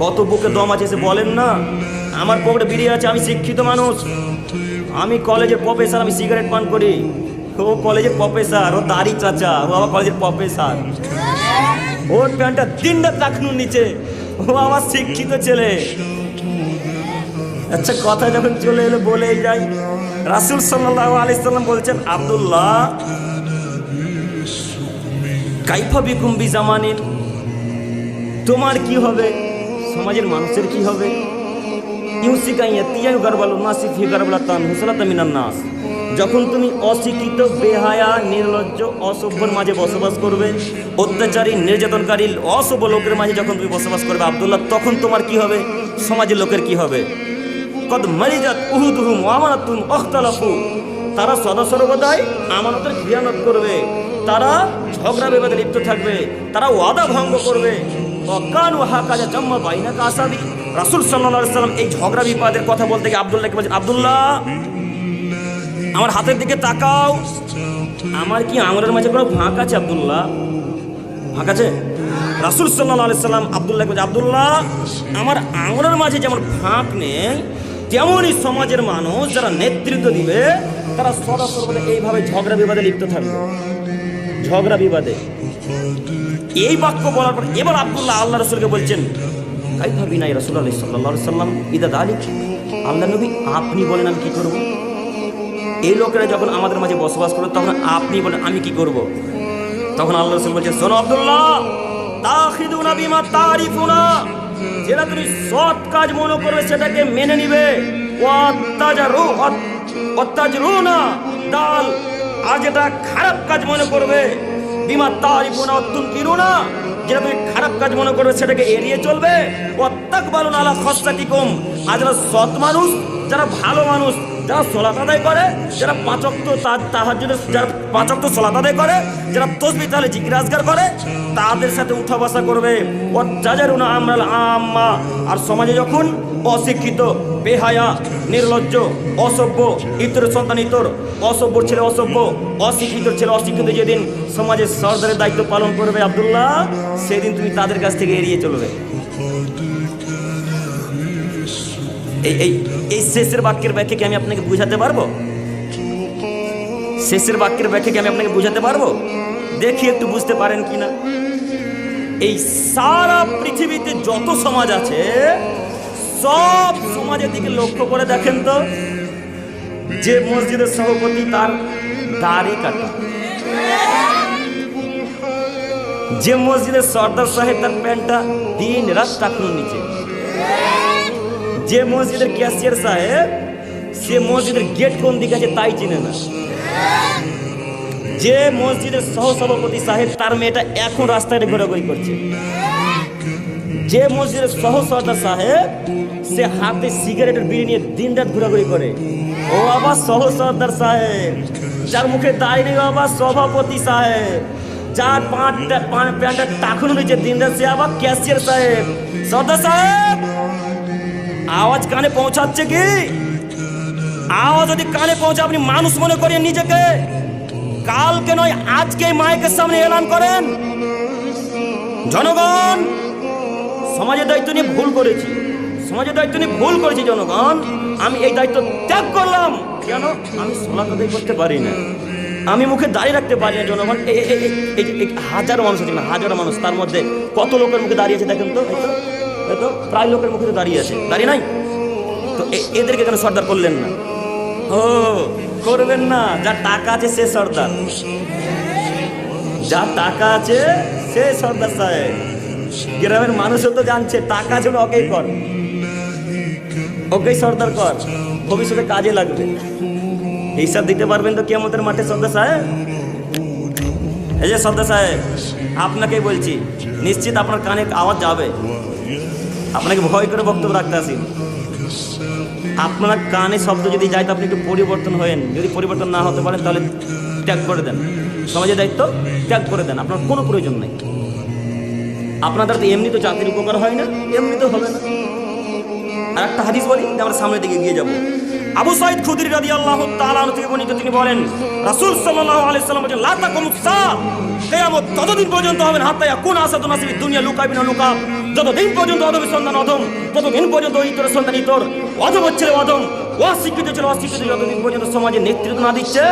কত বুকে দম আছে সে বলেন না? আমার পকেটে বেরিয়ে আছে, আমি শিক্ষিত মানুষ। আমি কলেজের প্রফেসর আমি সিগারেট পান করি। ও কলেজের প্রফেসর ও দাড়ি চাচা, ও আমার কলেজের প্রফেসর ওর প্যান্টটা তিন রাত রাখুন নিচে। ও আমার শিক্ষিত ছেলে। আচ্ছা কথা যখন চলে এলো বলেই যাই। রাসুল সাল্লাহ আলাইসাল্লাম বলছেন, আব্দুল্লাহ, কাইফা বিকুম বি জামানিন তোমার কি হবে? সমাজের মানুষের কি হবে? তান যখন তুমি অশিক্ষিত, বেহায়া, নির্লজ্জ, অসভ্যর মাঝে বসবাস করবে, অত্যাচারী, নির্যাতনকারী অসভ্য লোকের মাঝে যখন তুমি বসবাস করবে আবদুল্লাহ, তখন তোমার কি হবে? সমাজের লোকের কি হবে? কদ মারিজাত উহুদুহুম আমানাতুম অখতালাফু তারা সদা সর্বদাই আমানতের খিয়ানত করবে। তারা ঝগড়া বিবাদে লিপ্ত থাকবে। তারা ওয়াদা ভঙ্গ করবে। অকানু হাকাজা জম্মা বাইনা কাসাবি। রাসূল আলাইহি সাল্লাম এই ঝগড়া বিবাদের কথা বলতে গিয়ে আব্দুল্লাহকে বলছেন আব্দুল্লাহ, আমার হাতের দিকে তাকাও। আমার কি আঙুলের মাঝে কোনো ফাঁক আছে, আব্দুল্লাহ? ফাঁক আছে? রাসুল সাল্লাহ আলি সাল্লাম আবদুল্লাহ বলছে, আবদুল্লাহ, আমার আঙুলের মাঝে যেমন ফাঁক নেই, তেমনই সমাজের মানুষ যারা নেতৃত্ব দিবে, তারা সদা সর্বদা এইভাবে ঝগড়া বিবাদে লিপ্ত থাকবে। ঝগড়া বিবাদে। এই বাক্য বলার পর এবার আব্দুল্লাহ আল্লাহ রসুলকে বলছেন কাই ভাবি নাই রসুল আলি সাল্লাহ সাল্লাম ইদা আলিক আল্লাহ নবী, আপনি বলেন আমি কি করব? এই লোকেরা যখন আমাদের মাঝে বসবাস করবে, তখন আপনি বলেন, আমি কি করব? তখন আল্লাহ রসুল বলছেন, শোনো আব্দুল্লাহ, তাখিদুনা বিমা তারিফুনা, যেটা তুমি সৎ কাজ মনে করবে সেটাকে মেনে নিবে। ওয়াত্তাজারু অত্যাজরুনা দাল, আর যেটা খারাপ কাজ মনে করবে বিমা তারিফুনা অত্যুনকিরুনা যেটা তুমি খারাপ কাজ মনে করবে, সেটাকে এড়িয়ে চলবে। প্রত্যেক বালুন আলা কম আর যারা সৎ মানুষ, যারা ভালো মানুষ যারা সলাত আদায় করে, যারা পাঁচক্ত তাহার জন্য যারা পাঁচক্ত সলাত আদায় করে, যারা তসবি তাহলে জিজ্ঞাসগার করে, তাদের সাথে উঠা বসা করবে। ও যাজারুনা আমরাল আম্মা। আর সমাজে যখন অশিক্ষিত, বেহায়া, নির্লজ্জ, অসভ্য, ইতর সন্তান ইতর অসভ্যর ছেলে অসভ্য, অশিক্ষিত ছেলে অশিক্ষিত যেদিন সমাজের সর্দারের দায়িত্ব পালন করবে আব্দুল্লাহ, সেদিন তুমি তাদের কাছ থেকে এড়িয়ে চলবে। এই এই শেষের বাক্যের ব্যাখ্যা কি আমি আপনাকে বুঝাতে পারব? শেষের বাক্যের ব্যাখ্যা কি আমি আপনাকে বুঝাতে পারব? দেখি একটু বুঝতে পারেন কি না এই সারা পৃথিবীতে যত সমাজ আছে, সব সমাজের দিকে লক্ষ্য করে দেখেন তো, যে মসজিদের সভাপতি তার দাড়ি কাটা। যে মসজিদের সর্দার সাহেব তার প্যান্টটা দিন রাত টাকুন নিচে। যে মসজিদের ক্যাশিয়ার সাহেব, সে মসজিদের গেট কোন দিকে আছে তাই চিনে না। যে মসজিদের সহসভাপতি সাহেব, তার মেয়েটা এখন রাস্তায় ঘোরাঘুরি করছে। যে মসজিদের সহ সর্দার সাহেব, সে হাতে সিগারেটের বিড়ি নিয়ে দিন রাত ঘোরাঘুরি করে। ও আবার সহ সর্দার সাহেব। যার মুখে দাঁড়িয়ে নেই আবার সভাপতি সাহেব। যার পাঁচটা প্যান্টটা টাকুন নিচে দিন রাত সে আবার ক্যাশিয়ার সাহেব। সর্দার সাহেব! আওয়াজ কানে পৌঁছাচ্ছে কি? আওয়াজ যদি কানে পৌঁছে আপনি মানুষ মনে করেন নিজেকে, কালকে নয়, আজকে মাইকের সামনে এলান করেন। জনগণ, সমাজের দায়িত্ব নিয়ে ভুল করেছি। সমাজের দায়িত্ব নিয়ে ভুল করেছি, জনগণ। আমি এই দায়িত্ব ত্যাগ করলাম। কেন? আমি সলাত আদায় করতে পারি না। আমি মুখে দাঁড়িয়ে রাখতে পারি না, জনগণ। এই হাজারো মানুষ আছে, হাজারো মানুষ। তার মধ্যে কত লোকের মুখে দাঁড়িয়েছে দেখেন তো? তো প্রায় লোকের মুখে তো দাঁড়িয়ে আছে। দাঁড়িয়ে নাই? তো এদেরকে কেন সর্দার করলেন না? ও, করবেন না। যার টাকা আছে সে সর্দার। যার টাকা আছে সে সর্দার সাহেব। গ্রামের মানুষও তো জানছে, টাকা আছে ওকেই কর। ওকেই সর্দার কর। ভবিষ্যতে কাজে লাগবে। হিসাব দিতে পারবেন তো কেমতের মাঠে, সর্দার সাহেব? এই যে সর্দার সাহেব, আপনাকেই বলছি, নিশ্চিত আপনার কানে আওয়াজ যাবে। আপনাকে ভয় করে বক্তব্য রাখতে আসি। আপনার কানে শব্দ যদি যায়, তো আপনি একটু পরিবর্তন হয়েন। যদি পরিবর্তন না হতে পারেন, তাহলে ত্যাগ করে দেন। সমাজের দায়িত্ব ত্যাগ করে দেন, আপনার কোনো প্রয়োজন নেই। আপনাদের তো এমনি তো চাকরির উপকার হয় না এমনি তো হবে না। আর একটা হাদিস বলি আমরা সামনের দিকে গিয়ে যাব। আবু সাইদ খুদরি রাদিয়াল্লাহু তাআলা আনহু থেকে বর্ণিত তিনি বলেন, রাসূল সাল্লাল্লাহু আলাইহি সাল্লাম বলেন লা তাকুমুস সা কিয়ামত ততদিন পর্যন্ত হবে না, হাত্তা ইয়াকুন আসাদুন নাসিবি দুনিয়া লুকাব। যতদিন পর্যন্ত অধমের সন্তান অধম, ততদিন পর্যন্ত ইতরের সন্তান ইতর। অধম হচ্ছে অধম অশিক্ষিত ছিল অশিক্ষিত যতদিন পর্যন্ত সমাজে নেতৃত্ব না দিচ্ছে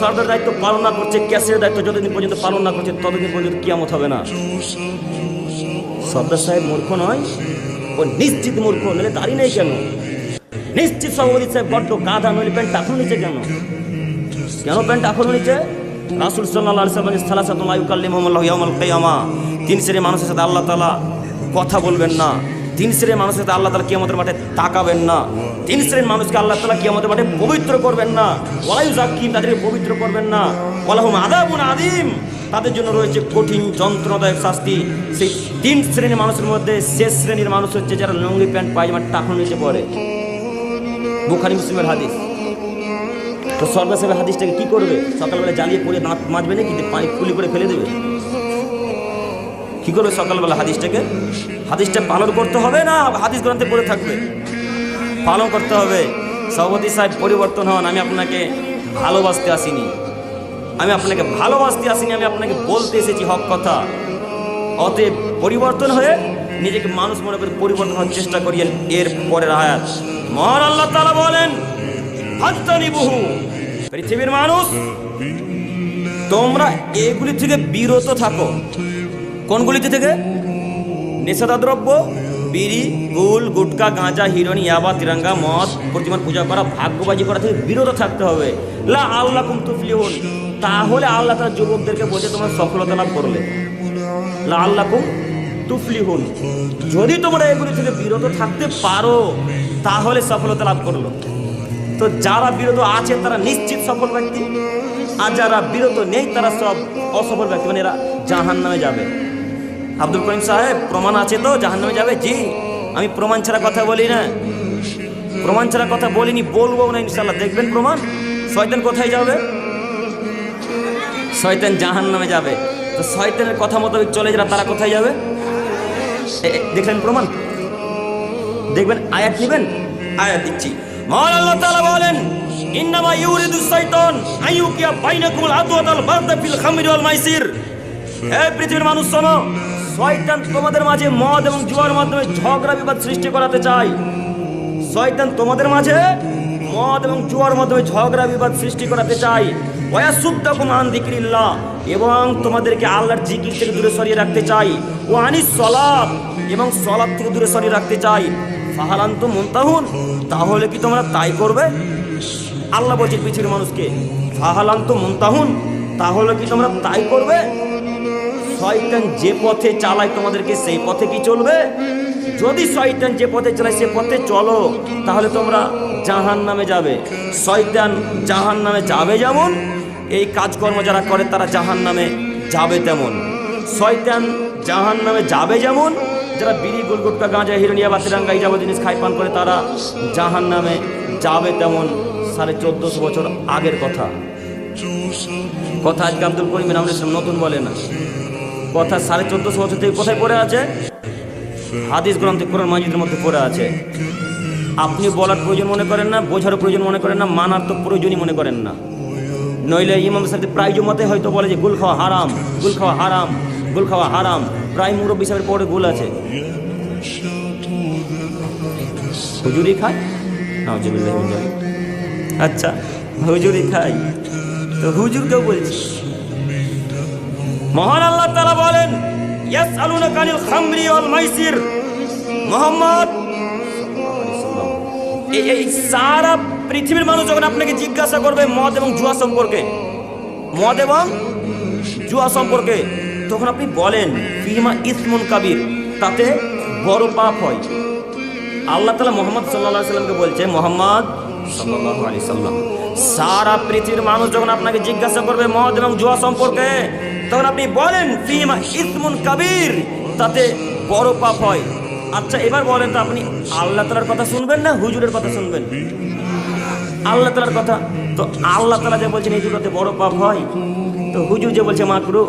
সরকার দায়িত্ব পালন না করছে ক্যাশের দায়িত্ব যতদিন পর্যন্ত পালন না করছে, ততদিন পর্যন্ত কিয়ামত হবে না। সর্দার সাহেব মূর্খ নয়, ও নিশ্চিত মূর্খ নইলে দাঁড়ি নেই কেন? নিশ্চিত সভাপতি সাহেব বড্ড গাধা, নইলে প্যান্ট টাকুন নিচে কেন? কেন প্যান্ট টাকুন নিচে? রাসুল সাল্লাহ তিন শ্রেণির মানুষের সাথে আল্লাহ তালা কথা বলবেন না। তিন শ্রেণির মানুষের সাথে আল্লাহ তালা কিয়ামতের মাঠে তাকাবেন না। তিন শ্রেণির মানুষকে আল্লাহ তালা কিয়ামতের মাঠে পবিত্র করবেন না। ওয়ালাইউ জাকিম তাদেরকে পবিত্র করবেন না। ওয়ালাহুম আদাবুন আদিম তাদের জন্য রয়েছে কঠিন যন্ত্রণাদায়ক শাস্তি। সেই তিন শ্রেণির মানুষের মধ্যে শেষ শ্রেণির মানুষ হচ্ছে যারা লুঙ্গি প্যান্ট পায়জামা টাকুন নিচে পড়ে। বুখারি মুসলিমের হাদিস। তো সর্দার সাহেবের হাদিসটাকে কি করবে? সকালবেলা জ্বালিয়ে পড়ে দাঁত মাজবে না কিন্তু পানি ফুলি করে ফেলে দেবে? কি করবে সকালবেলা হাদিসটাকে? হাদিসটা পালন করতে হবে না? হাদিস গ্রন্থে পড়ে থাকবে। পালন করতে হবে। সভাপতি সাহেব, পরিবর্তন হন। আমি আপনাকে ভালোবাসতে আসিনি। আমি আপনাকে ভালোবাসতে আসিনি। আমি আপনাকে বলতে এসেছি হক কথা। অতএব পরিবর্তন হয়ে নিজেকে মানুষ মনে করে পরিবর্তন হওয়ার চেষ্টা করি এর পরের আয়াত। মহান আল্লাহ তালা বলেন বহু পৃথিবীর মানুষ, তোমরা এগুলি থেকে বিরত থাকো। কোনগুলিতে থেকে? নেশাদা দ্রব্য বিড়ি গুল গুটকা, গাঁজা হিরোইন ইয়াবা, তিরঙ্গা, মদ, প্রতিমার পূজা করা, ভাগ্যবাজি করা থেকে বিরত থাকতে হবে। লা আল্লাহ কুম তুফলিহুন, তাহলে আল্লাহ তার যুবকদেরকে বলছে, তোমার সফলতা লাভ করলে। লা আল্লাহ কুম তুফলিহুন যদি তোমরা এগুলি থেকে বিরত থাকতে পারো, তাহলে সফলতা লাভ করল। তো যারা বিরত আছে, তারা নিশ্চিত সফল ব্যক্তি। আর যারা বিরত নেই, তারা সব অসফল ব্যক্তি। মানে এরা জাহান নামে যাবে। আব্দুল করিম সাহেব, প্রমাণ আছে তো? জাহান নামে যাবে? জি। আমি প্রমাণ ছাড়া কথা বলি না। প্রমাণ ছাড়া কথা বলিনি, বলব না ইনশাল্লাহ দেখবেন প্রমাণ। শয়তান কোথায় যাবে? শয়তান জাহান নামে যাবে। তো শয়তানের কথা মোতাবেক চলে যারা, তারা কোথায় যাবে? দেখলেন প্রমাণ? দেখবেন, আয়াত নেবেন? আয়াত দিচ্ছি। আল্লাহ বলেন মাইসির। পৃথিবীর মানুষ তোমাদের মাঝে মদ এবং জুয়ার মাধ্যমে ঝগড়া বিবাদ সৃষ্টি করাতে চায়। শয়তান তোমাদের মাঝে মদ এবং জুয়ার মাধ্যমে ঝগড়া বিবাদ সৃষ্টি করাতে চাই। আন এবং তোমাদেরকে আল্লাহর জিকির থেকে দূরে সরিয়ে রাখতে চাই। ও আনিস সলাত, এবং সলাত থেকে দূরে সরিয়ে রাখতে চাই। ফাহালান্ত মুনতাহুন, তাহলে কি তোমরা তাই করবে? আল্লাহ বলছে পৃথিবীর মানুষকে ফাহালান্ত মুনতাহুন, তাহলে কি তোমরা তাই করবে? শয়তান যে পথে চালায় তোমাদেরকে, সেই পথে কি চলবে? যদি শয়তান যে পথে চালায় সে পথে চলো, তাহলে তোমরা জাহান নামে যাবে। শয়তান জাহান নামে যাবে যেমন, এই কাজকর্ম যারা করে তারা জাহান নামে যাবে তেমন। শয়তান জাহান নামে যাবে যেমন, যারা বিড়ি, গুলগুটকা, গাঁজা, হিরোনিয়া বা তিরাঙ্গা এই জিনিস খাই পান করে তারা জাহান নামে যাবে তেমন সাড়ে চোদ্দশো বছর আগের কথা। কথা আজকে আব্দুল করিম নাম ইসলাম নতুন বলে না। কথা সাড়ে চোদ্দশো বছর থেকে কোথায় পড়ে আছে? হাদিস গ্রন্থে, কোরআন মাজিদের মধ্যে পড়ে আছে। আপনি বলার প্রয়োজন মনে করেন না বোঝার প্রয়োজন মনে করেন না, মানার তো প্রয়োজনই মনে করেন না। নইলে ইমাম সাহেব প্রায় মতে হয়তো বলে যে, গুল খাওয়া হারাম, গুল খাওয়া হারাম, গুল খাওয়া হারাম। প্রায় মুরব্বী সাহেবের পরে গুল আছে। হুজুরি যালিক। আচ্ছা হুজুরি খাই তো হুজুর কেউ বলছে। মহান আল্লাহ তারা বলেন ইয়াসআলুনা কানিল খামরি ওয়াল মাইসির। মোহাম্মদ সারা পৃথিবীর মানুষ যখন আপনাকে জিজ্ঞাসা করবে মদ এবং জুয়া সম্পর্কে, মদ এবং জুয়া সম্পর্কে, তখন আপনি বলেন ফিমা ইসমুন কাবির, তাতে বড় পাপ হয়। আল্লাহ তালা মোহাম্মদ সাল্লাহ সাল্লামকে বলছে, মোহাম্মদ সাল্লাম, সারা পৃথিবীর মানুষ যখন আপনাকে জিজ্ঞাসা করবে মদ এবং জুয়া সম্পর্কে তখন আপনি বলেন ফিমা ইসমুন কাবির, তাতে বড় পাপ হয়। আচ্ছা এবার বলেন তো আপনি আল্লাহ তালার কথা শুনবেন না হুজুরের কথা শুনবেন? আল্লাহ তালার কথা। তো আল্লাহ তালা যে বলছেন, এই দুটোতে বড় পাপ হয়। তো হুজুর যে বলছে, মাকরু